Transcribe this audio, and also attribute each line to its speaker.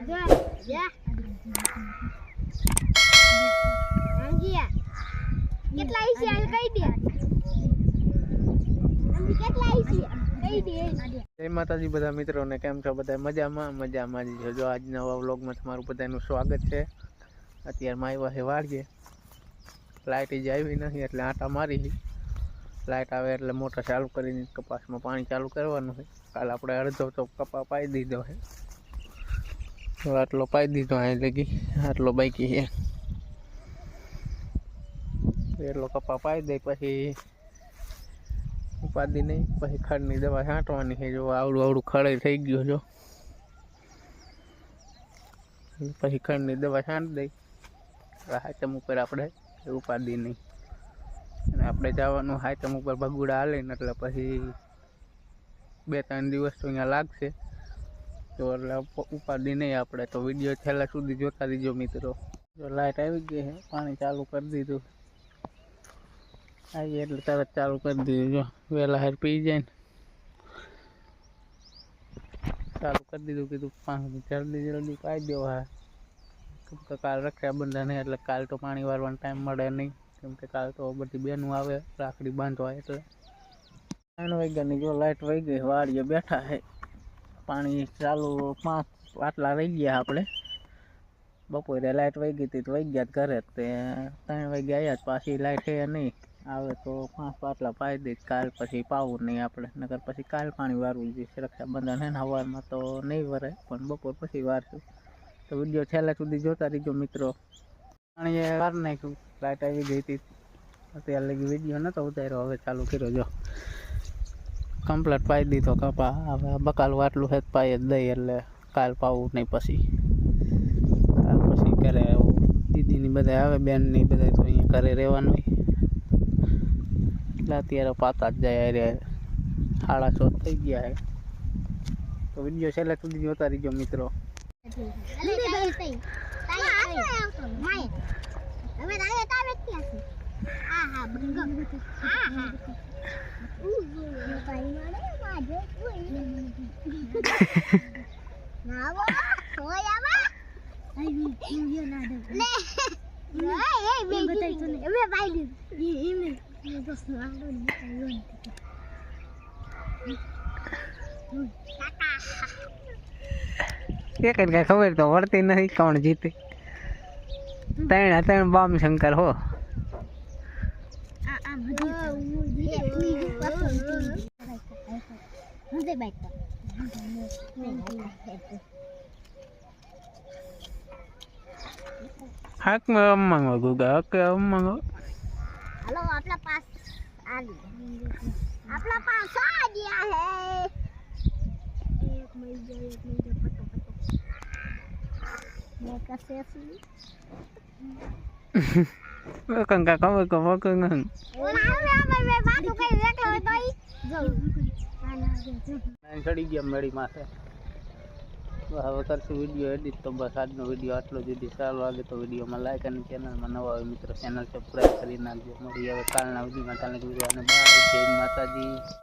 Speaker 1: કેટલા
Speaker 2: જય માતાજી બધા મિત્રોને, કેમ છો બધા? મજામાં? મજામાં જ છો. જો આજના નવા વ્લોગમાં તમારું બધાનું સ્વાગત છે. અત્યારમાં આવ્યા છે વાળીએ. લાઇટ જ આવી નથી એટલે આંટા મારી લાઇટ આવે એટલે મોટર ચાલુ કરીને કપાસમાં પાણી ચાલુ કરવાનું છે. કાલ આપણે અડધો તો કપા પાઈ દીધો છે. તો આટલો પાઈ દીધો અહીં લગી, આટલો બાકી છે. એટલો કપા પાઈ દઈ પછી ઉપાદી નહીં, પછી ખડની દવા છાંટવાની છે. જો આવડું આવડું ખડે થઈ ગયો જો. પછી ખડની દવા છાંટી દઈ. હાચમ ઉપર આપણે ઉપાદી નહીં. અને આપણે જવાનું હાચમ ઉપર ભગુડા હાલે ને એટલે પછી બે ત્રણ દિવસ તો અહીંયા લાગશે. તો એટલે ઉપાડી નહીં આપણે. તો વીડિયો છેલ્લા સુધી જોતા દીજો મિત્રો. જો લાઇટ આવી ગઈ છે, પાણી ચાલુ કરી દીધું. આવી એટલે તરત ચાલુ કરી દીધું. જો વહેલા હાર પી જાય ને. ચાલુ કરી દીધું, કીધું પાણી જલ્દી જલ્દી પાઈ દેવો હા. કેમ કે કાલ રક્ષાબંધન એટલે કાલ તો પાણી વારવાનો ટાઈમ મળે નહીં. કેમ કે કાલ તો બધી બહેનું આવે, રાખડી બાંધવા એટલે. ત્રણ જો લાઇટ વહી ગઈ, વાડીએ બેઠા છે. પાણી ચાલુ પાંચ આટલા રહી ગયા આપણે બપોરે લાઇટ વહી ગઈ હતી તો વહી ગયા ઘરે તે ત્રણ વાગે આવ્યા જ પાછી લાઇટ છે નહીં. આવે તો પાંચ પાટલા પાઈ દઈશ કાલ પછી પાવું નહીં આપણે નકર પછી કાલ પાણી વારવું જોઈએ રક્ષાબંધન હે ને સવારમાં તો નહીં વરે, પણ બપોર પછી વારશું. તો વીડિયો છેલ્લા સુધી જોતા રહીજો મિત્રો. પાણી વાર નાખ્યું. લાઇટ આવી ગઈ હતી. અત્યારે લગી વીડિયો નતો ઉતાર્યો, હવે ચાલુ કર્યો જો. કમ્પ્લેટ પાઈ દીધો કપા હવે બકાલું વાટલું હેત પાઈ જ દઈ એટલે કાલ પાવું નહીં પછી. કાલ પછી ઘરે દીદીની બધા આવે, બેનની બધા તો અહીંયા ઘરે રહેવાનું એટલે અત્યારે પાતા જ જાય અરે સાડા છ થઈ ગયા હે તો વીડિયો છેલ્લે સુધી જોતા રહીજો મિત્રો.
Speaker 1: હા હા.
Speaker 2: એક કઈ ખબર તો વળતી નથી કોણ જીતે. ત્રણ ત્રણ બામ શંકર હો.
Speaker 1: 혼자
Speaker 2: 맛있다. Hát mà ngồi người gỡ
Speaker 1: cái mà mọi người. Alo, apla pas. Ali. Apla pas ali hai. Ek mai jo ek mai jo pato pato. Mo
Speaker 2: ka se si. Mo
Speaker 1: kan ka ka mo ka mo ka ngang. Mo na mo ba ba ba tu
Speaker 2: ચડી ગયા મેળી માથે હવે કરશું video edit તો બસ આજનો video આટલો જુદી સારો લાગે તો વિડીયોમાં લાઈક અને ચેનલમાં નવા હોય મિત્રો ચેનલ સબસ્ક્રાઈબ કરી નાખજો મળી હવે કાલના વિડીયોમાં કાલે વીડિયો અને બાય જય માતાજી